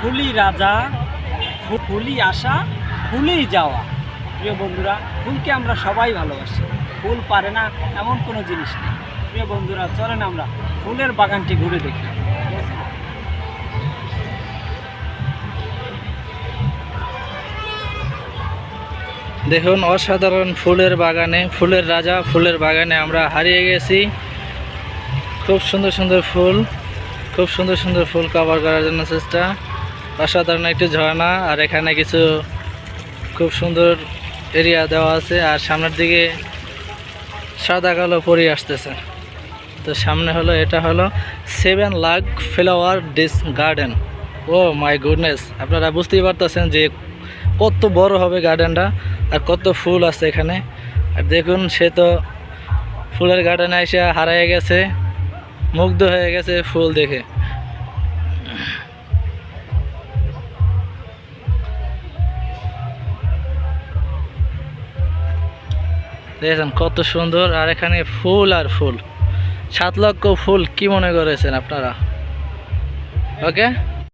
ফুলি রাজা ফুলি আসা ফুলি যাওয়া। প্রিয় বন্ধুরা, ফুলকে আমরা সবাই ভালোবাসি। ফুল পারে না এমন কোনো জিনিস নেই। প্রিয় বন্ধুরা, চলেন আমরা ফুলের বাগানটি ঘুরে দেখি। দেখুন, অসাধারণ ফুলের বাগানে, ফুলের রাজা, ফুলের বাগানে আমরা হারিয়ে গেছি। খুব সুন্দর সুন্দর ফুল, খুব সুন্দর সুন্দর ফুল কভার করার জন্য চেষ্টা। অসাধারণ একটি ঝর্ণা, আর এখানে কিছু খুব সুন্দর এরিয়া দেওয়া আছে, আর সামনের দিকে সাদা কালো পরি আসতেছে। তো সামনে হলো, এটা হলো seven lakh flower dish garden oh my goodness, আপনারা বুঝতেই পারতেছেন যে কত বড় হবে গার্ডেনটা, আর কত ফুল আছে এখানে। আর দেখুন, সে তো ফুলের গার্ডেনে এসে হারিয়ে গেছে, মুগ্ধ হয়ে গেছে ফুল দেখে। দেখেছেন কত সুন্দর, আর এখানে ফুল আর ফুল। সাত লক্ষ ফুল, কি মনে করেছেন আপনারা? ওকে?